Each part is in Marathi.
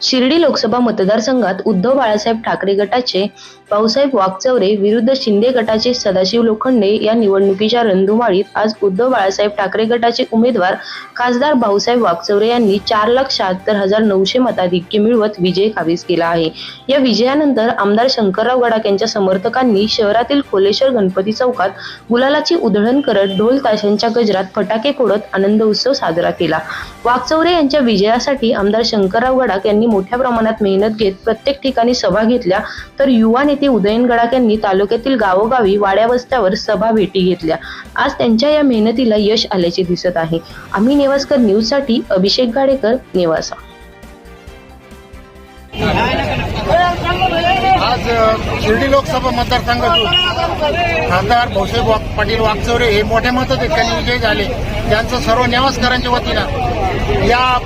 शिर्डी लोकसभा मतदारसंघात उद्धव बाळासाहेब ठाकरे गटाचे भाऊसाहेब वाकचौरे विरुद्ध शिंदे गटाचे सदाशिव लोखंडे या निवडणुकीच्या रणधुमाळीत आज उद्धव बाळासाहेब ठाकरे गटाचे उमेदवार खासदार भाऊसाहेब वागचौरे यांनी चार लाख शहात्तर हजार नऊशे मताधिक्य मिळवत विजय काबीज केला आहे. या विजयानंतर आमदार शंकरराव गडाख यांच्या समर्थकांनी शहरातील खोलेश्वर गणपती चौकात गुलालाची उधळण करत ढोल ताशांच्या गजरात फटाके फोडत आनंद उत्सव साजरा केला. वाकचौरे यांच्या विजयासाठी आमदार शंकरराव गडाख यांनी मोठ्या प्रमाणात मेहनत घेत प्रत्येक ठिकाणी सभा घेतल्या तर युवा नेते उदयन गडाख यांनी तालुक्यातील गावोगावी वाड्या वस्त्यावर सभा भेटी घेतल्या. आज त्यांच्या या मेहनतीला यश आल्याचे दिसत आहे. आम्ही नेवासकर न्यूजसाठी अभिषेक गाडेकर नेवासा. आज शिर्डी लोकसभा मतदारसंघातून खासदार भाऊसाहेब पाटील वागचौरे हे मोठ्या मतात मताधिक्याने विजयी झाले. त्यांचं सर्व नेवासकरांच्या वतीनं या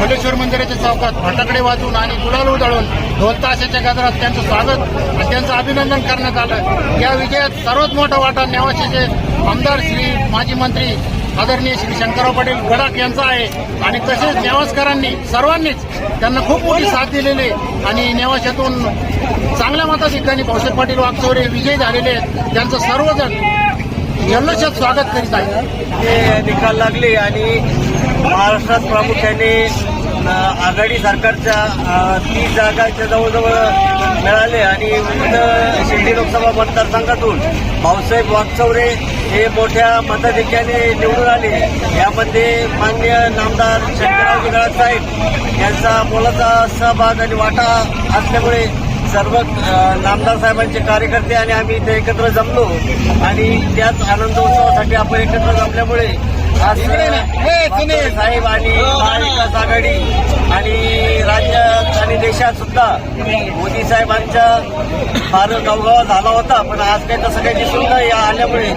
फलेश्वर मंदिराच्या चौकात फटाकडे वाजवून आणि गुलाल उधळून ढोल ताशाच्या गजरात त्यांचं स्वागत आणि त्यांचं अभिनंदन करण्यात आलं. या विजयात सर्वात मोठा वाटा नेवाशीचे आमदार श्री माजी मंत्री आदरणीय श्री शंकरराव पाटील गडाख यांचा आहे. आणि तसेच नेवासकरांनी सर्वांनीच त्यांना खूप मोठी साथ दिलेली आणि नेवाशातून चांगल्या मताधिकांनी भाऊसाहेब पाटील वागचौरे विजयी झालेले आहेत. त्यांचं सर्वजण जल्लोषात स्वागत करीत आहे. ते निकाल लागले आणि महाराष्ट्रात प्रामुख्याने आघाडी सरकारच्या अ, तीस जागांच्या जवळजवळ मिळाले आणि विविध शिर्डी लोकसभा मतदारसंघातून भाऊसाहेब वागचौरे हे मोठ्या मताधिक्याने निवडून आले. यामध्ये मान्य नामदार शंकरराव गिराड साहेब यांचा मोलाचा सहभाग आणि वाटा असल्यामुळे सर्व नामदार साहेबांचे कार्यकर्ते आणि आम्ही इथे एकत्र जमलो. आणि त्याच आनंदोत्सवासाठी आपण एकत्र जमल्यामुळे आज साहेब आणि महाविकास आघाडी आणि राज्यात आणि देशात सुद्धा मोदी साहेबांच्या फार गवगवा झाला होता. पण आज काही तसं काही दिसून नाही या आल्यामुळे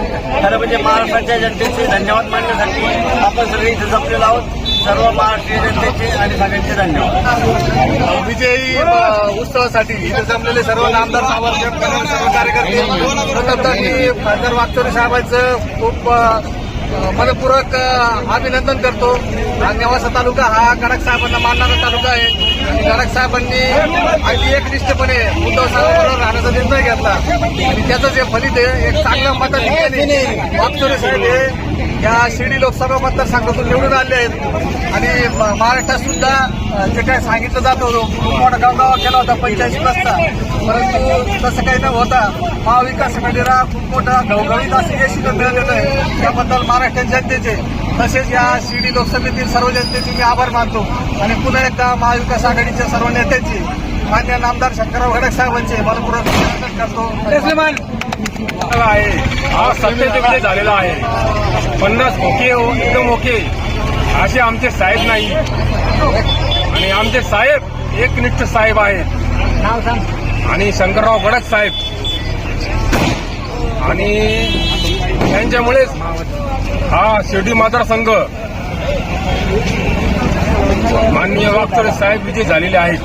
खरं म्हणजे महाराष्ट्राच्या जनतेचे धन्यवाद मानण्यासाठी आपण सगळे इथे जमलेलो आहोत. सर्व महाराष्ट्रीय जनतेचे आणि सगळ्यांचे धन्यवाद. विजयी उत्सवासाठी इथे जमलेले सर्व नामदार साहेब सर्व कार्यकर्ते खासदार वागचोरी साहेबांचं खूप मनपूर्वक अभिनंदन करतो. हा नेवासा तालुका हा कडक साहेबांना मानणारा तालुका आहे. गडाख साहेबांनी अगदी एकनिष्ठपणे उद्धव साहेबांबरोबर राहण्याचा निर्णय घेतला. आणि त्याचं जे फलित आहे एक चांगलं मताधिक्याने वागचौरे साहेब हे या शिर्डी लोकसभा मतदारसंघातून निवडून आले आहेत. महाराष्ट्रात सुद्धा जे काय सांगितलं जात होतं खूप मोठा गावगावा केला होता पंच्याऐंशी प्लसचा परंतु तसं काही न होता महाविकास आघाडीला खूप मोठा घवघवीत असं यश इथं मिळालेलं आहे. त्याबद्दल महाराष्ट्र जनतेचे तसेच या शिर्डी लोकसभेतील सर्व जनतेचे मी आभार मानतो. आणि पुन्हा एकदा महाविकास आघाडीच्या सर्व नेत्यांचे मान्य नामदार शंकरराव गडक साहेबांचे मनपूर्वक अभिनंदन करतो. आहे. हा सत्तेचा झालेला आहे. पन्नास ओके एकदम ओके. असे आमचे साहेब नाही. आणि आमचे साहेब एकनिष्ठ साहेब आहेत. आणि शंकरराव गडक साहेब. आणि त्यांच्यामुळेच हा शिर्डी मतदारसंघ माननीय वागचौरे साहेब विजय झालेले आहेत.